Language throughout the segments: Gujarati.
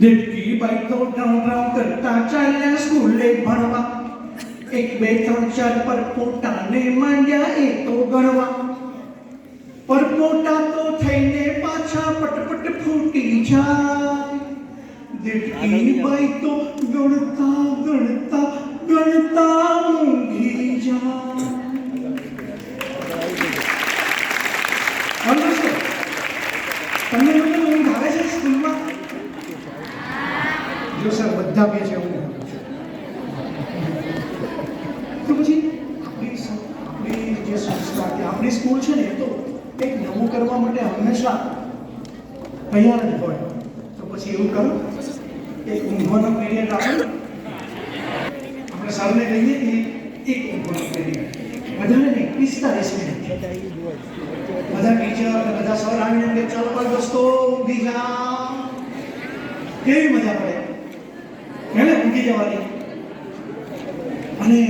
દેડકી બાઈ તો ડ્રાઉં ડ્રાઉં કરતા ચાલ્યા સ્કૂલે ભણવા. એક, બે, ત્રણ, ચાર પર પોતાને માંડ્યા એ તો ગણવા. પર મોટા તો થઈને પાછા પટપટ ફૂટી જાય. દેડકી બાઈ તો ગણતા ગણતા ગણતા ઊંઘી જાય. સર. તમને મને ઊંઘ આવે છે સ્કૂલમાં? જો સર, બધા કે છે ઊંઘ. તો પછી આપણી આપણી જે સંસ્થા કે આપણી સ્કૂલ છે ને, એ તો કંઈક નવું કરવા માટે હંમેશા તૈયાર જ હોય. તો પછી એવું કરો, એક ઊંઘવાનો પીરિયડ આપો. આપણે સરને કહીએ કે એક ઊંઘવાનો પીરિયડ વધારે નહીં, પિસ્તાલીસ મિનિટ. અને બધા સર આવીને કે ચાલો ભાઈ દોસ્તો ઊંઘી જા કેવી મજા પડે? એને ઊંઘી જવાની? અને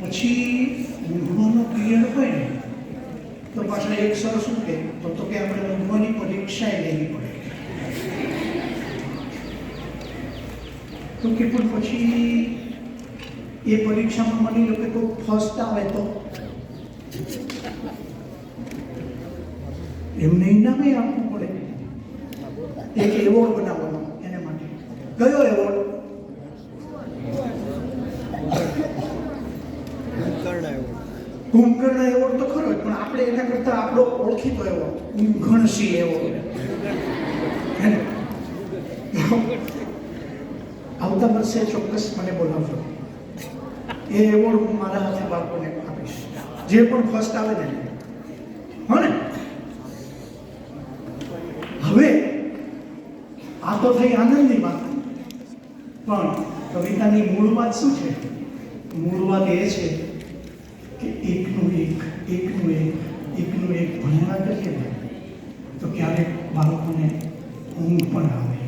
પછી ઊંઘવાનો પિરિયડ હોય ને, તો પાછા એક સર શું કે, તો તો કે આપણે ઊંઘવાની પરીક્ષા લેવી પડે. તો કે પણ પછી એ પરીક્ષામાં માની લો કે કોઈ ફર્સ્ટ આવે તો? એમને ઇનામે આપવું પડે. એક એવોર્ડ બનાવવાનો એને માટે. કયો એવોર્ડ કુંભકર્ણ એવોર્ડ તો ખરો જ પણ આપણે એના કરતા આપણો ઓળખીતો એવોર્ડ કુંભકર્ણસિંહ હે આવતા વર્ષે ચોક્કસ મને બોલાવજો. એ એવોર્ડ હું મારા હાથે બાળકોને આપીશ. જે પણ ફર્સ્ટ આવે ને હો ને? આ તો થઈ આનંદની વાત. પણ કવિતાની મૂળ વાત શું છે? મૂળ વાત એ છે કે એકનું એક એકનું એક એકનું એક ભણવા કરીએ ને તો ક્યારેક બાળકોને ઊંઘ પણ આવે.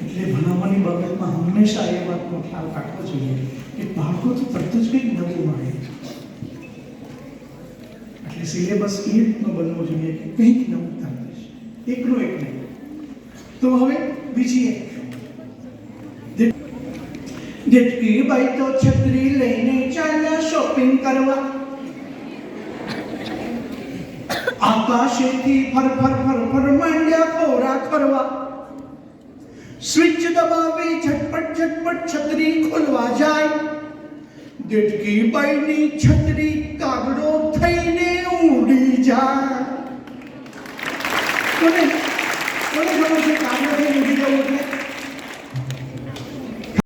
એટલે ભણાવવાની બાબતમાં હંમેશા એ વાતનો ખ્યાલ રાખવો જોઈએ કે બાળકો તો તરત જ કંઈક નવું મળે એટલે સિલેબસ એ રીતનો બનવો જોઈએ કે કંઈક નવું થાય એકનું એક નહીં. તો હવે બીજી એક જેટકી બાઈ તો છત્રી લઈને ચાલ્યા શોપિંગ કરવા આકાશેથી ફર ફર ફર ફર માંડ્યા ખોરા કરવા સ્વિચ દબાવી ઝટપટ ઝટપટ છત્રી ખોલવા જાય દેડકી બાઈની છત્રી કાગડો થઈને ઉડી જાય ওই সমস্ত কান্না থেকে নিজে উঠে